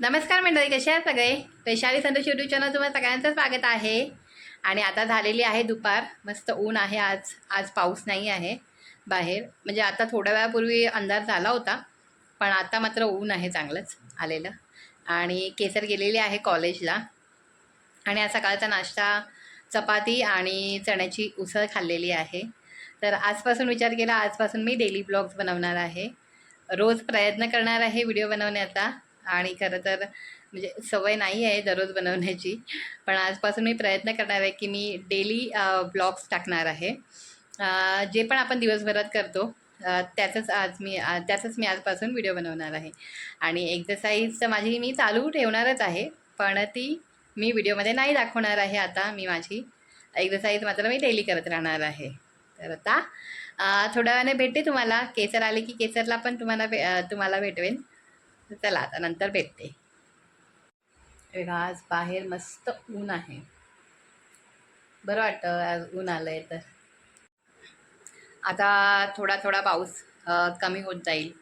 नमस्कार मंडळी कसे आहेत सगळे? वैशाली संतोष यूट्यूब चॅनल तुम्हाला सगळ्यांचं स्वागत आहे. आणि आता झालेली आहे दुपार. मस्त ऊन आहे आज. आज पाऊस नाही आहे बाहेर. म्हणजे आता थोड्या वेळापूर्वी अंधार झाला होता पण आता मात्र ऊन आहे चांगलंच आलेलं. आणि केसर गेलेली आहे कॉलेजला. आणि आज सकाळचा नाश्ता चपाती आणि चण्याची उसळ खाल्लेली आहे. तर आजपासून विचार केला आजपासून मी डेली ब्लॉग्स बनवणार आहे. रोज प्रयत्न करणार आहे व्हिडिओ बनवण्याचा. आणि खरं तर म्हणजे सवय नाही आहे दररोज बनवण्याची. पण आजपासून मी प्रयत्न करणार आहे की मी डेली ब्लॉग्स टाकणार आहे. जे पण आपण दिवसभरात करतो त्याचंच आज मी आ- त्याचंच मी आजपासून व्हिडिओ बनवणार आहे. आणि एक्झरसाईज तर माझी मी चालू ठेवणारच आहे पण ती मी व्हिडिओमध्ये नाही दाखवणार आहे आता. मी माझी एक्झरसाईज मात्र मी डेली करत राहणार आहे. तर आता थोड्या वेळाने भेटते तुम्हाला. केसर आले की केसरला पण तुम्हाला भे तुम्हाला भेटवेन. चला आता नंतर भेटते. बघा, आज बाहेर मस्त ऊन आहे. बरं वाटतं आज ऊन आलं आहे तर. आता थोडा थोडा पाऊस कमी होत जाईल.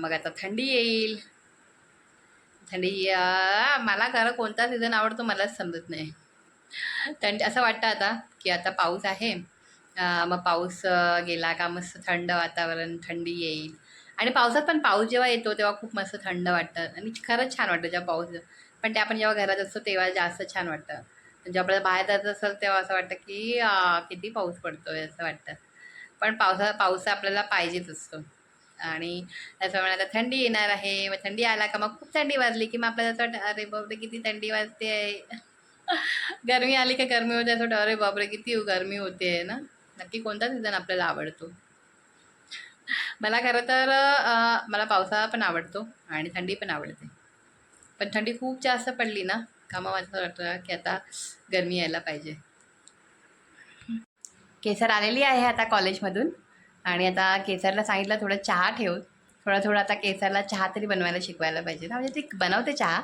मग आता थंडी येईल. थंडी मला खरं कोणता सीझन आवडतो मलाच समजत नाही. थंडी असं वाटतं आता की आता पाऊस आहे. मग पाऊस गेला का मस्त थंड वातावरण थंडी येईल. आणि पावसात पण पाऊस जेव्हा येतो तेव्हा खूप मस्त थंड वाटतं. आणि खरंच छान वाटतं जेव्हा पाऊस पण ते आपण जेव्हा घरात असतो तेव्हा जास्त छान वाटतं. म्हणजे आपल्याला बाहेर जात असेल तेव्हा असं वाटतं की किती पाऊस पडतोय असं वाटतं. पण पावसा पाऊस आपल्याला पाहिजेच असतो. आणि त्याच्यामुळे आता थंडी येणार आहे मग थंडी आला का मग खूप थंडी वाजली की मग आपल्याला असं वाटतं अरे बापरे किती थंडी वाजते आहे गरमी आली का गरमी होते असं वाटतं अरे बापरे किती गरमी होते आहे ना. नक्की कोणता सीझन आपल्याला आवडतो? मला खरं तर मला पावसाळा पण आवडतो आणि थंडी पण आवडते. पण थंडी खूप जास्त पडली ना का मग माझं वाटतं की आता गरमी यायला पाहिजे. केसर आलेली आहे आता कॉलेजमधून आणि आता केसरला सांगितलं थोडं चहा ठेव. थोडं थोडं आता केसरला चहा तरी बनवायला शिकवायला पाहिजे. ना म्हणजे ती बनवते चहा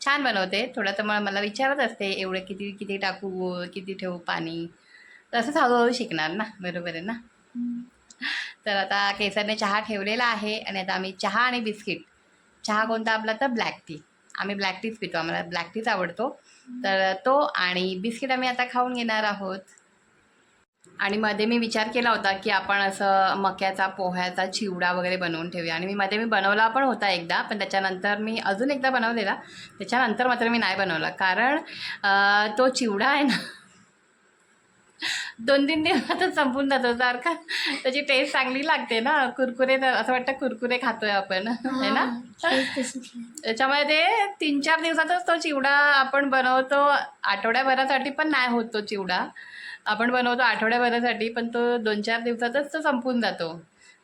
छान बनवते. थोडं तर मग मला विचारत असते एवढं किती किती टाकू किती ठेवू पाणी. तसंच हळूहळू शिकणार ना बरोबर आहे ना? तर आता केसरने चहा ठेवलेला आहे आणि आता आम्ही चहा आणि बिस्किट. चहा कोणता आपला? तर ब्लॅक टी. आम्ही ब्लॅक टीच पितो आम्हाला ब्लॅक टीच आवडतो. तर तो आणि बिस्किट आम्ही आता खाऊन घेणार आहोत. आणि मध्ये मी विचार केला होता की आपण असं मक्याचा पोह्याचा चिवडा वगैरे बनवून ठेवूया. आणि मी मध्ये मी बनवला पण होता एकदा पण त्याच्यानंतर मी अजून एकदा बनवलेला. त्याच्यानंतर मात्र मी नाही बनवला. कारण तो चिवडा आहे ना दोन तीन दिवसातच संपून जातो. जर का त्याची टेस्ट चांगली लागते ना. कुरकुरे तर असं वाटतं कुरकुरे खातोय आपण. है ना? त्याच्यामुळे ते तीन चार दिवसातच तो चिवडा आपण बनवतो. आठवड्याभरासाठी पण नाही होत तो चिवडा. आपण बनवतो आठवड्याभरासाठी पण तो दोन चार दिवसातच तो संपून जातो.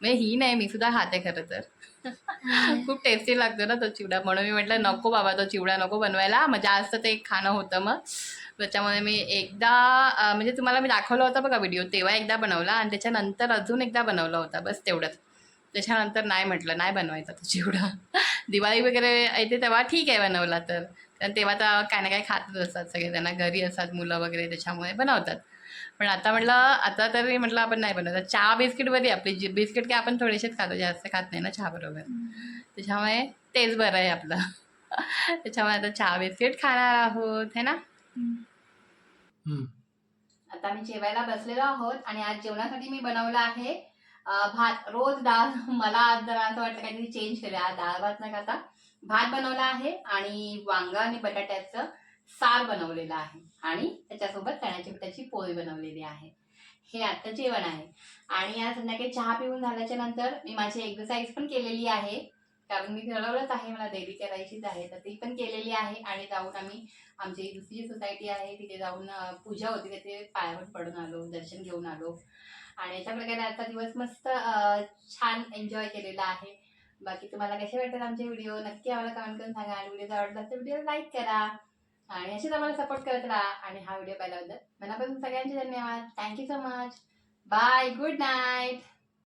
म्हणजे ही नाही मी सुद्धा खाते खरं तर. खूप टेस्टी लागतो ना तो चिवडा. म्हणून मी म्हटलं नको बाबा तो चिवडा नको बनवायला. म्हणजे मग जास्त ते खाणं होतं मग. त्याच्यामुळे मी एकदा म्हणजे तुम्हाला मी दाखवला होता बघा व्हिडिओ तेव्हा एकदा बनवला आणि त्याच्यानंतर अजून एकदा बनवला होता. बस तेवढंच. त्याच्यानंतर नाही म्हटलं नाही बनवायचा तो चिवडा. दिवाळी वगैरे येते तेव्हा ठीक आहे बनवला तर. कारण तेव्हा तर काय ना काय खातच असतात सगळे त्यांना घरी असतात मुलं वगैरे त्याच्यामुळे बनवतात. पण आता म्हटलं आता तरी म्हटलं आपण नाही बनवत. चहा बिस्किट बरी आपली जी बिस्किट काय आपण थोडेसेच खातो जास्त खात नाही ना चहा बरोबर. त्याच्यामुळे तेच बरं आहे आपलं. त्याच्यामुळे आता चहा बिस्किट खाणार आहोत है ना. आता आम्ही जेवायला बसलेलो आहोत आणि आज जेवणासाठी मी बनवलं आहे भात रोज डाळ मला आज जरा असं वाटतं काहीतरी चेंज करूया आज डाळ भात न खाता भात बनवला आहे आणि वांगा आणि बटाट्याचं. सार बनवलेलं आहे आणि त्याच्यासोबत चण्याच्या पिठाची पोळी बनवलेली आहे. हे आता जेवण आहे. आणि आज संध्याकाळी चहा पिऊन झाल्याच्यानंतर मी माझी एक्सरसाइज पण केलेली आहे. कारण मी ठरवलंच आहे मला डेली करायचीच आहे तर ती पण केलेली आहे आणि जाऊन आम्ही आमची दुसरी जी सोसायटी आहे तिथे जाऊन पूजा होती तिथे पायावर पडून आलो दर्शन घेऊन आलो. आणि अशा प्रकारे आजचा दिवस मस्त छान एन्जॉय केलेला आहे. बाकी तुम्हाला कसे वाटतात आमचे व्हिडिओ नक्की आम्हाला कमेंट करून सांगा. आणि व्हिडिओ आवडला तर व्हिडिओ लाईक करा. आणि अशीच आम्हाला सपोर्ट करत राहा. आणि हा व्हिडिओ पाहिल्याबद्दल मनापासून सगळ्यांचे धन्यवाद. Thank you so much bye good night